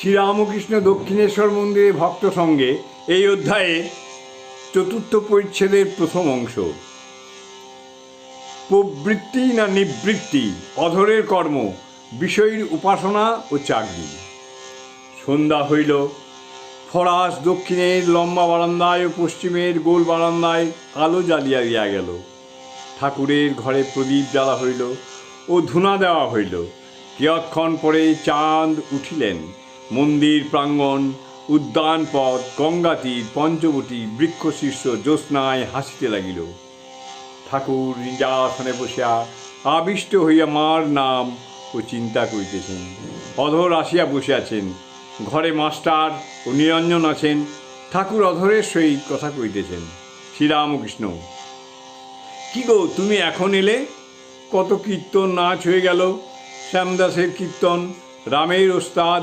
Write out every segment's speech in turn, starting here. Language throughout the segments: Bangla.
শ্রীরামকৃষ্ণ দক্ষিণেশ্বর মন্দিরে ভক্ত সঙ্গে এই অধ্যায়ে চতুর্থ পরিচ্ছেদের প্রথম অংশ। প্রবৃত্তি না নিবৃত্তি, অধরের কর্ম, বিষয়ীর উপাসনা ও চাকরি। সন্ধ্যা হইল, ফরাস দক্ষিণের লম্বা বারান্দায় ও পশ্চিমের গোল বারান্দায় আলো জ্বালিয়া দিয়া গেল। ঠাকুরের ঘরে প্রদীপ জ্বালা হইল ও ধুনা দেওয়া হইল। কিয়ৎক্ষণ পরে চাঁদ উঠিলেন। মন্দির, প্রাঙ্গণ, উদ্যান পথ গঙ্গাতীর পঞ্চবটী, বৃক্ষশীর্ষ জ্যোৎস্নায় হাসিতে লাগিল। ঠাকুর নিজাসনে বসিয়া আবিষ্ট হইয়া মার নাম ও চিন্তা করিতেছেন। অধর আসিয়া বসে আছেন ঘরে মাস্টার ও নিরঞ্জন আছেন। ঠাকুর অধরের সহিত কথা কইতেছেন শ্রীরামকৃষ্ণ, কি গো, তুমি এখন এলে? কত কীর্তন নাচ হয়ে গেল। শ্যামদাসের কীর্তন, রামের ওস্তাদ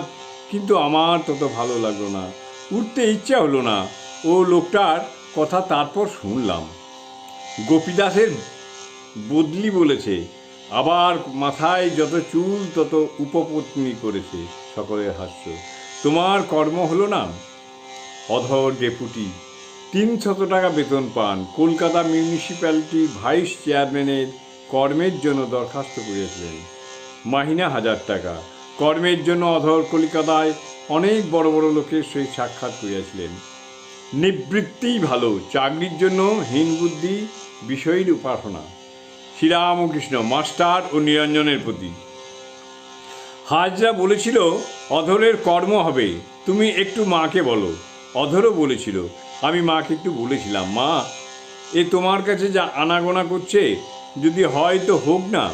কিন্তু আমার তত ভালো লাগল না। উঠতে ইচ্ছা হলো না। ও লোকটার কথা তারপর শুনলাম। গোপীদাসের বদলি বলেছে। আবার মাথায় যত চুল তত উপপত্নী করেছে। সকলের হাস্য। তোমার কর্ম হলো না? অধর ডেপুটি, তিনশত টাকা বেতন পান। কলকাতা মিউনিসিপ্যালিটি ভাইস চেয়ারম্যানের কর্মের জন্য দরখাস্ত করেছিলেন মাহিনা হাজার টাকা। কর্মের জন্য অধর কলিকাতায় অনেক বড় বড় লোকের সহিত সাক্ষাৎ করিয়াছিলেন। নিবৃত্তিই ভালো, চাকরির জন্য হীন বুদ্ধি বিষয়ীর উপাসনা। শ্রীরামকৃষ্ণ, মাস্টার ও নিরঞ্জনের প্রতি। হাজরা বলেছিল, অধরের কর্ম হবে, তুমি একটু মাকে বলো। অধরও বলেছিল, আমি মাকে একটু বলেছিলাম, মা, এ তোমার কাছে যা আনাগোনা করছে, যদি হয় তো হোক না।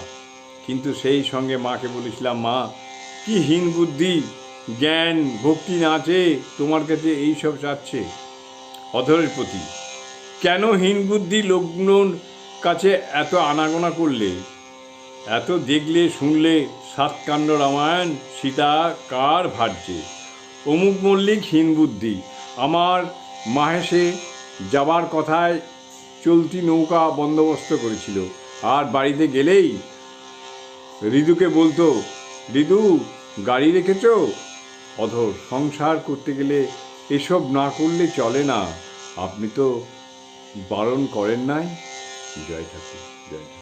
কিন্তু সেই সঙ্গে মাকে বলেছিলাম, মা কি হীন বুদ্ধি, জ্ঞান, ভক্তি না চেয়ে তোমার কাছে এই সব চাচ্ছে? অধরের প্রতি, কেন হীন বুদ্ধি লগ্নর কাছে এত আনাগোনা করলে? এত দেখলে, শুনলে সাতকাণ্ড রামায়ণ, সীতা কার ভাজ্যে অমুক মল্লিক হীন বুদ্ধি, আমার মাহেশে যাবার কথায় চলতি নৌকা বন্দোবস্ত করেছিল। আর বাড়িতে গেলেই ঋতুকে বলতো ঋতু গাড়ি রেখেছ? অধর সংসার করতে গেলে এসব না করলে চলে না। আপনি তো বারণ করেন নাই? জয় ঠাকুর, জয়